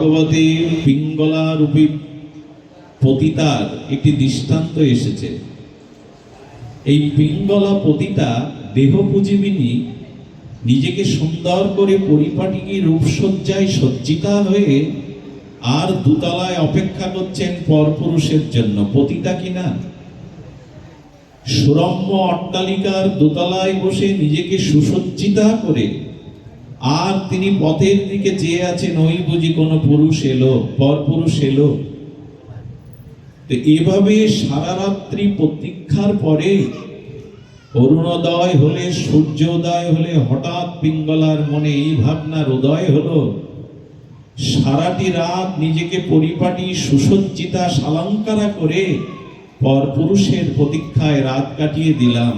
ভগবতী পিঙ্গলা রূপী পতিতার একটি দৃষ্টান্ত এসেছে। এই পিঙ্গলা পতিতা দেহ পুজিবিনী নিজেকে সুন্দর করে পরিপাটিকে রূপসজ্জায় সজ্জিতা হয়ে আর দুতলায় অপেক্ষা করছেন পরপুরুষের জন্য। পতিতা কিনা সুরম্য অট্টালিকার দোতলায় বসে নিজেকে সুসজ্জিতা করে আর তিনি পথের দিকে চেয়ে আছেন, ওই বুঝি কোনো পুরুষ এলো পর পুরুষ এলো। তো এভাবে সারা রাত্রি প্রতীক্ষার পরে অরুণোদয় হলে, সূর্যোদয় হলে, হঠাৎ পিঙ্গলার মনে এই ভাবনার উদয় হলো, সারাটি রাত নিজেকে পরিপাটি, সুসজ্জিতা, সালঙ্কারা করে পরপুরুষের প্রতীক্ষায় রাত কাটিয়ে দিলাম।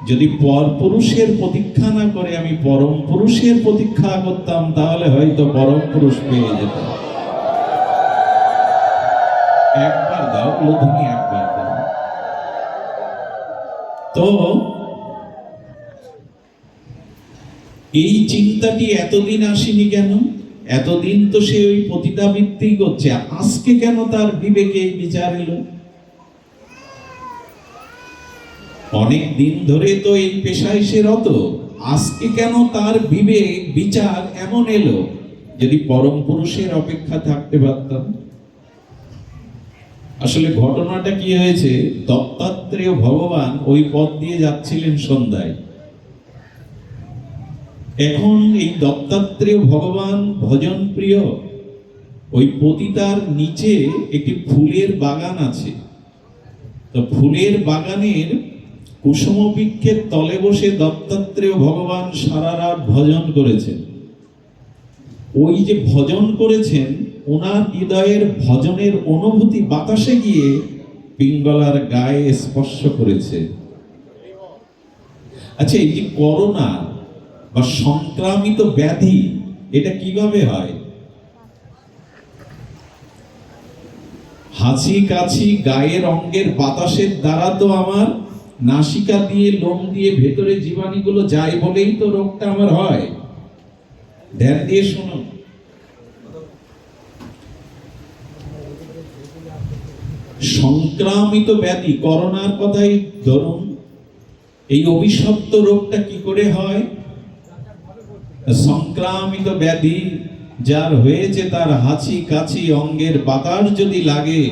যদি পরপুরুষের প্রতীক্ষা না করে আমি পরম পুরুষের প্রতীক্ষা করতাম, তাহলে হয়তো পরম পুরুষ পেয়ে যেতাম। একবার দাও লধুনি একবার দাও তো, এই চিন্তাটি এতদিন আসেনি কেন? এতদিন তো সে ওই পতিতাবৃত্তি করছে, আজকে কেন তার বিবেকে বিচার এলো? অনেক দিন ধরে তো এই পেশায় সে রত। আজকে কেন তার বিবেক, বিচার এমন এলো? যদি পরম পুরুষের অপেক্ষা থাকতে পারতাম। আসলে ঘটনাটা কি হয়েছে? দত্তাত্রেয় ভগবান ওই পথ দিয়ে যাচ্ছিলেন সন্ধ্যায়। এখন এই দত্তাত্রেয় ভগবান ভজন প্রিয়। ওই পতিতার নিচে একটি ফুলের বাগান আছে। তো ফুলের বাগানের কুসুম বৃক্ষের তলে বসে দত্তাত্রেয় ভগবান সারা রাত ভজন করেছেন। ওই যে ভজন করেছেন, ওনার হৃদয়ের ভজনের অনুভূতি বাতাসে গিয়ে পিঙ্গলার গায়ে স্পর্শ করেছে। আচ্ছা এই যে করোনা বা সংক্রামিত ব্যাধি, এটা কীভাবে হয়? হাসি কাছি গায়ের অঙ্গের বাতাসের দ্বারা তো আমার নাসিকা দিয়ে, লোম দিয়ে ভেতরে জীবাণুগুলো যায় বলেই তো রোগটা আমার হয়। ধ্যান দিয়ে শুনুন। সংক্রামিত ব্যাধি, করোনার কথাই ধরুন। এই অভিশপ্ত রোগটা কি করে হয়? সংক্রামিত ব্যাধি যার হয়েছে তার হাঁচি কাছি অঙ্গের বাতাস যদি লাগে,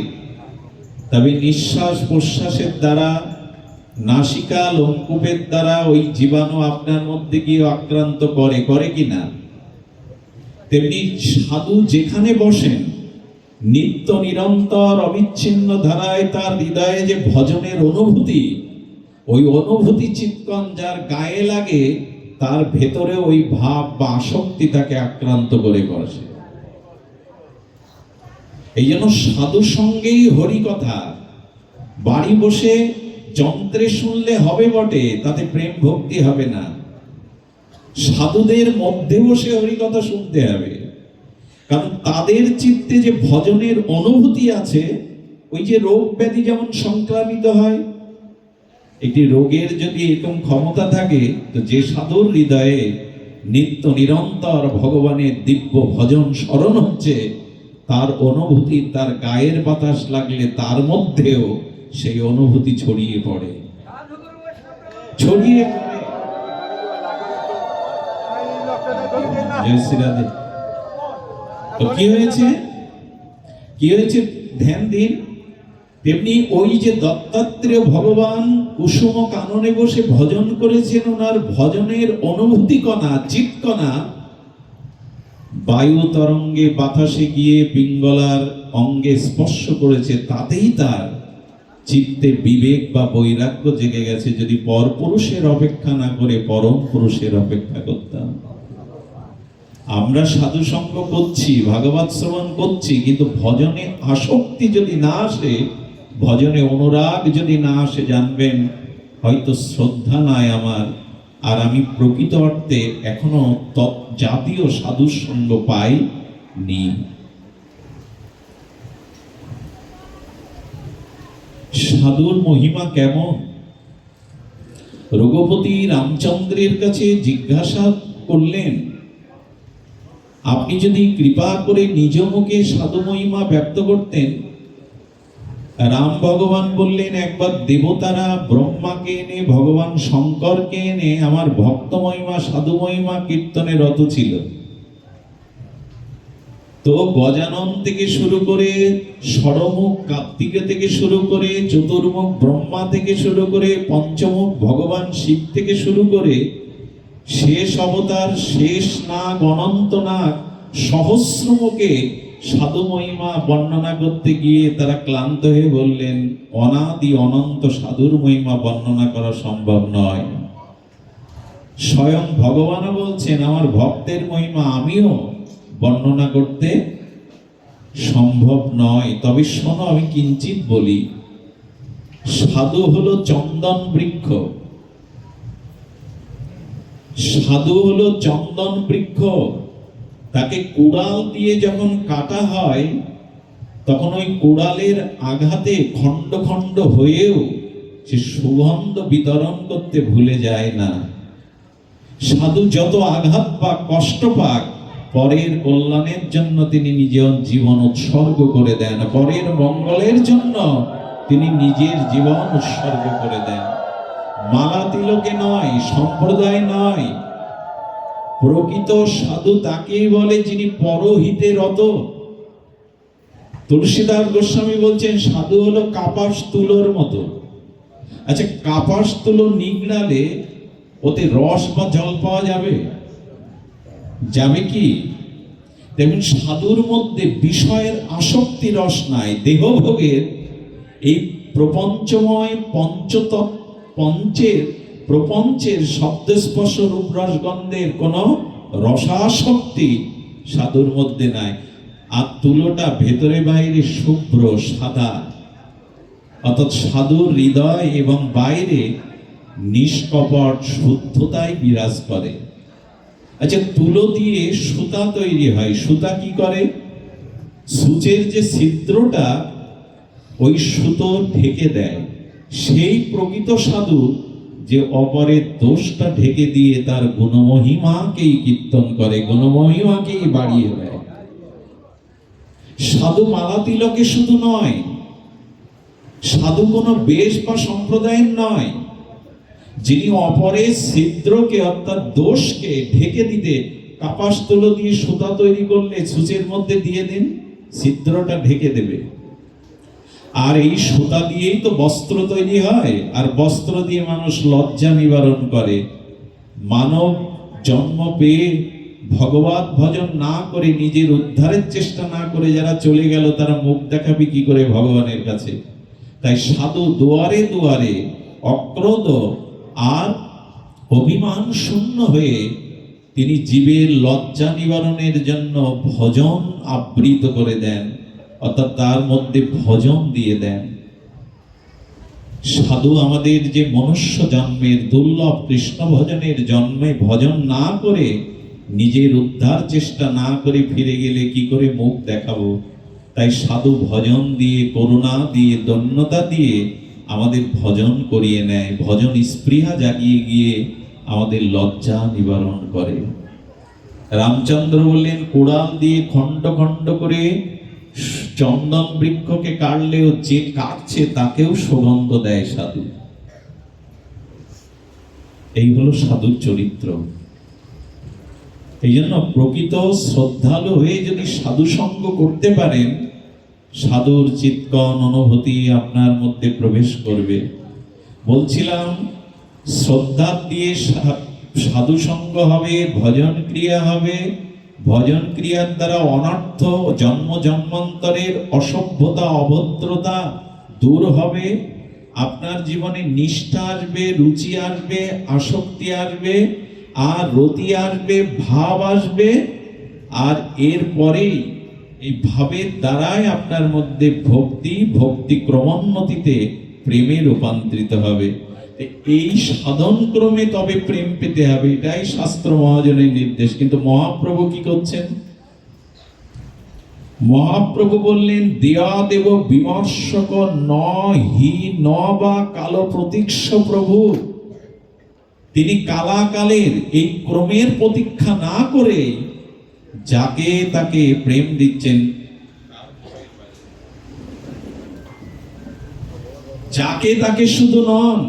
তবে নিঃশ্বাস প্রশ্বাসের দ্বারা নাসিকা লোমকূপের দ্বারা ওই জীবাণু আপনার মধ্যে গিয়ে আক্রান্ত করে করে কি না? তেমনি সাধু যেখানে বসেন, নিত্য নিরন্তর অবিচ্ছিন্ন ধারায় তার হৃদয়ে যে ভজনের অনুভূতি, ওই অনুভূতি চিৎকন যার গায়ে লাগে, তার ভেতরে ওই ভাব বা আসক্তি তাকে আক্রান্ত করে বসে। এই জন্য সাধু সঙ্গেই হরি কথা। বাড়ি বসে যন্ত্রে শুনলে হবে বটে, তাতে প্রেম ভক্তি হবে না। সাধুদের মধ্যে বসে হরি কথা শুনতে হবে। কারণ তাদের চিত্তে যে ভজনের অনুভূতি আছে, ওই যে রোগ ব্যাধি যেমন সংক্রামিত হয়, একটি রোগের যদি এরকম ক্ষমতা থাকে, তো যে সাধুর হৃদয়ে নিত্য নিরন্তর ভগবানের দিব্য ভজন স্মরণ হচ্ছে, তার অনুভূতি, তার গায়ের বাতাস লাগলে তার মধ্যেও সেই অনুভূতি ছড়িয়ে পড়ে। ছড়িয়ে তো কি হয়েছে? কি হয়েছে? ধ্যান দিন। তেমনি ওই যে দত্তাত্রেয় ভগবান কুসুম কাননে বসে ভজন করেছেন ওনার ভজনের অনুভূতি কণা চিৎকণা বায়ু তরঙ্গে বাতাসে গিয়ে পিঙ্গলার অঙ্গে স্পর্শ করেছে, তাতেই তার চিত্তে বিবেক বা বৈরাগ্য জেগে গেছে যদি পরপুরুষের অপেক্ষা না করে পরম পুরুষের অপেক্ষা করতাম। আমরা সাধু সঙ্গ করছি, ভাগবত শ্রবণ করছি, কিন্তু ভজনে আসক্তি যদি না আসে, ভজনে অনুরাগ যদি না আসে, জানবেন, হয়তো শ্রদ্ধা নাই আমার। আর আমি প্রকৃত অর্থে এখনও জাতীয় সাধুর সঙ্গ পাই নি সাধুর মহিমা কেমন? রঘুপতি রামচন্দ্রের কাছে জিজ্ঞাসা করলেন, আপনি যদি কৃপা করে নিজ মুখে সাধু মহিমা ব্যক্ত করতেন? রাম ভগবান বললেন, একবার দেবতারা ব্রহ্মাকে এনে, ভগবান শঙ্করকে এনে আমার ভক্ত মহিমা, সাধু মহিমা কীর্তনে রত ছিল। তো গজানন থেকে শুরু করে ষড়মুখ কার্তিকে থেকে শুরু করে চতুর্মুখ ব্রহ্মা থেকে শুরু করে পঞ্চমুখ ভগবান শিব থেকে শুরু করে শেষ অবতার, শেষ নাগ, অনন্ত নাগ, সহস্রমুখে সাধু মহিমা বর্ণনা করতে গিয়ে তারা ক্লান্ত হয়ে বললেন, অনাদি অনন্ত সাধুর মহিমা বর্ণনা করা সম্ভব নয়। স্বয়ং ভগবানও বলছেন, আমার ভক্তের মহিমা আমিও বর্ণনা করতে সম্ভব নয়। তবে শোনো, আমি কিঞ্চিত বলি, সাধু হলো চন্দন বৃক্ষ। সাধু হলো চন্দন বৃক্ষ। তাকে কুড়াল দিয়ে যখন কাটা হয়, তখন ওই কুড়ালের আঘাতে খণ্ড খণ্ড হয়েও সে সুগন্ধ বিতরণ করতে ভুলে যায় না। সাধু যত আঘাত পাক, কষ্ট পাক পরের কল্যাণের জন্য তিনি নিজের জীবন উৎসর্গ করে দেন। পরের মঙ্গলের জন্য তিনি নিজের জীবন উৎসর্গ করে দেন। মালা তিলকে নয়, সম্প্রদায় নয়। প্রকৃত সাধু তাকেই বলে যিনি পরহিতে রত। তুলসীদাস গোস্বামী বলছেন, সাধু হলো কাপাস তুলোর মতো। আচ্ছা কাপাস তুলো নিগড়ালে ওতে রস বা জল পাওয়া যাবে? যাবে কি? তেমন সাধুর মধ্যে বিষয়ের আসক্তি রস নাই, দেহভোগের। এই প্রপঞ্চময় পঞ্চতত্ত্ব পঞ্চের প্রপঞ্চের শব্দস্পর্শ রূপ রসগন্ধের কোনো রসাসক্তি সাধুর মধ্যে নাই। আর তুলোটা ভেতরে বাইরে শুভ্র, সাদা। অর্থাৎ সাধুর হৃদয় এবং বাইরে নিষ্কপট, শুদ্ধতাই বিরাজ করে। আচ্ছা তুলো দিয়ে সুতা তৈরি হয়। সুতা কি করে? সূচের যে ছিদ্রটা, ওই সুতো ঢেকে দেয়। সেই প্রকৃত সাধু যে অপরের দোষটা ঢেকে দিয়ে তার গুণমহিমাকেই কীর্তন করে, গুণমহিমাকেই বাড়িয়ে দেয়। সাধু মালা তিলকে শুধু নয়, সাধু কোনো বেশ বা সম্প্রদায়ের নয় যিনি অপরের ছিদ্রকে অর্থাৎ দোষকে ঢেকে দিতে কাপাস তুলো দিয়ে সুতা তৈরি করলে সূচের মধ্যে দিয়ে দিন, ছিদ্রটা ঢেকে দেবে। আর এই সুতা দিয়েই তো বস্ত্র তৈরি হয়, আর বস্ত্র দিয়ে মানুষ লজ্জা নিবারণ করে। মানব জন্ম পেয়ে ভগবত ভজন না করে নিজের উদ্ধারের চেষ্টা না করে যারা চলে গেল, তারা মুখ দেখাবে কি করে ভগবানের কাছে? তাই সাধু দুয়ারে দুয়ারে অক্রোধ আর অভিমান শূন্য হয়ে তিনি জীবের লজ্জা নিবারণের জন্য ভজন আবৃত করে দেন, অর্থাৎ তার মধ্যে ভজন দিয়ে দেন। সাধু আমাদের যে মনুষ্য জন্মের দুর্লভ কৃষ্ণ ভজনের জন্মে ভজন না করে নিজের উদ্ধার চেষ্টা না করে ফিরে গেলে কি করে মুখ দেখাবো? তাই সাধু ভজন দিয়ে, করুণা দিয়ে দন্যতা দিয়ে আমাদের ভজন করিয়ে নেয়, ভজন স্পৃহা জাগিয়ে গিয়ে আমাদের লজ্জা নিবারণ করে। রামচন্দ্র বললেন, কোড়াল দিয়ে খণ্ড খণ্ড করে চন্দন বৃক্ষকে কাটলেও যে কাটছে তাকেও সুগন্ধ দেয় সাধু। এই হলো সাধুর চরিত্র। এই জন্য প্রকৃত শ্রদ্ধালু হয়ে যদি সাধু সঙ্গ করতে পারেন সাধুর চিৎকন অনুভূতি আপনার মধ্যে প্রবেশ করবে। বলছিলাম, শ্রদ্ধা দিয়ে সাধু সঙ্গ হবে, ভজন ক্রিয়া হবে। ভজন ক্রিয়ার দ্বারা অনর্থ জন্ম জন্মান্তরের অসভ্যতা, অভদ্রতা দূর হবে। আপনার জীবনে নিষ্ঠা আসবে, রুচি আসবে, আসক্তি আসবে, আর রতি আসবে, ভাব আসবে। আর এরপরেই এই ভাবের দ্বারাই আপনার মধ্যে ভক্তি ভক্তি ক্রমোন্নতিতে প্রেমে রূপান্তরিত হবে। এই সাধন ক্রমে তবে প্রেম পেতে হবে, এটাই শাস্ত্র মহাজনের নির্দেশ। কিন্তু মহাপ্রভু কি করছেন? মহাপ্রভু বললেন দেয়া দেব বিমর্শক ন হি ন বা কালো প্রতীক্ষ প্রভু। তিনি কালাকালের এই ক্রমের প্রতীক্ষা না করে যাকে তাকে প্রেম দিচ্ছেন, যাকে তাকে শুধু নন,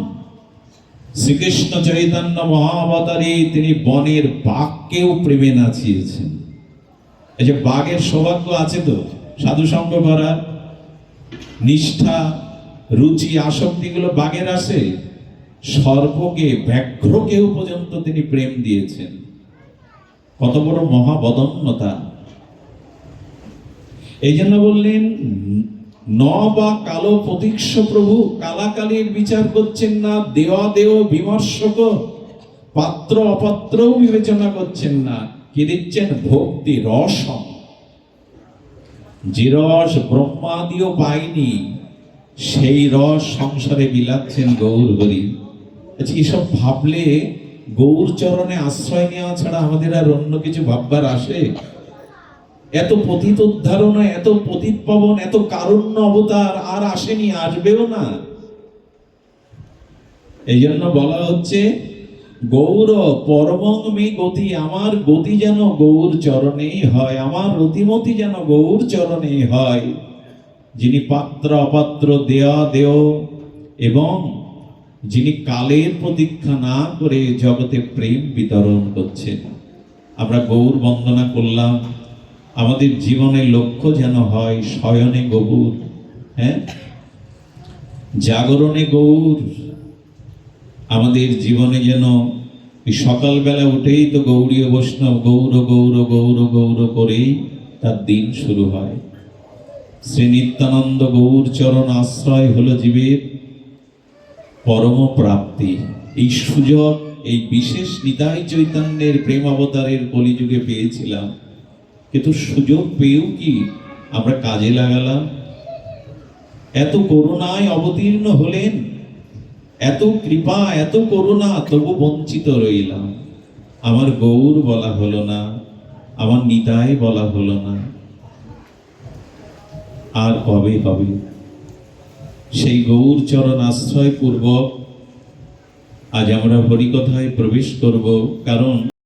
শ্রীকৃষ্ণ চৈতন্য মহাবতারে তিনি বনের বাঘকেও প্রেমে নাচিয়েছেন। এই যে বাঘের সৌভাগ্য আছে তো, সাধু সঙ্গ করা নিষ্ঠা, রুচি, আসক্তিগুলো বাঘের আছে সর্পকে ব্যাঘ্রকেও পর্যন্ত তিনি প্রেম দিয়েছেন। কত বড় মহাবদন্যতা এই জন্য বললেন, ন বা কালো প্রতীক্ষ প্রভু, কালাকালীর বিচার করছেন না, দেওয়া দেও বিমর্শক পাত্র অপাত্রও বিবেচনা করছেন না, কি দিচ্ছেন ভক্তি রস যে রস ব্রহ্মাদিও পায়নি, সেই রস সংসারে বিলাচ্ছেন গৌর হরি আচ্ছা এসব ভাবলে গৌর চরণে আশ্রয় নেওয়া ছাড়া আমাদের আর অন্য কিছু ভাববার আসে? এত পতিত উদ্ধারণ, এত পতিত পাবন, এত কারুণ্য অবতার আর আসেনি, আসবেও না। এই জন্য বলা হচ্ছে, গৌর পরমং গতি, আমার গতি যেন গৌর চরণেই হয়, আমার রতিমতি যেন গৌর চরণেই হয়। যিনি পাত্র, অপাত্র, দেয়া, দেও এবং যিনি কালের প্রতীক্ষা না করে জগতে প্রেম বিতরণ করছেন। আমরা গৌর বন্দনা করলাম, আমাদের জীবনের লক্ষ্য যেন হয় শয়নে গৌর হ্যাঁ? জাগরণে গৌর, আমাদের জীবনে যেন সকালবেলা উঠেই তো গৌরীয় বৈষ্ণব, গৌর গৌর গৌর গৌর করেই তার দিন শুরু হয়। শ্রী নিত্যানন্দ গৌর চরণ আশ্রয় হলো জীবের পরম প্রাপ্তি এই সুযোগ, এই বিশেষ নিতাই চৈতন্যের প্রেম অবতারের কলিযুগে পেয়েছিলাম। কিন্তু সুযোগ পেয়েও কি আমরা কাজে লাগালাম? এত করুণায় অবতীর্ণ হলেন, এত কৃপা, এত করুণা, তবু বঞ্চিত রইলাম। আমার গৌর বলা হলো না, আমার নিতাই বলা হলো না। আর কবে হবে? সেই গৌর চরণ আশ্রয় পূর্বক আজ আমরা হরিকথায় প্রবেশ করব। কারণ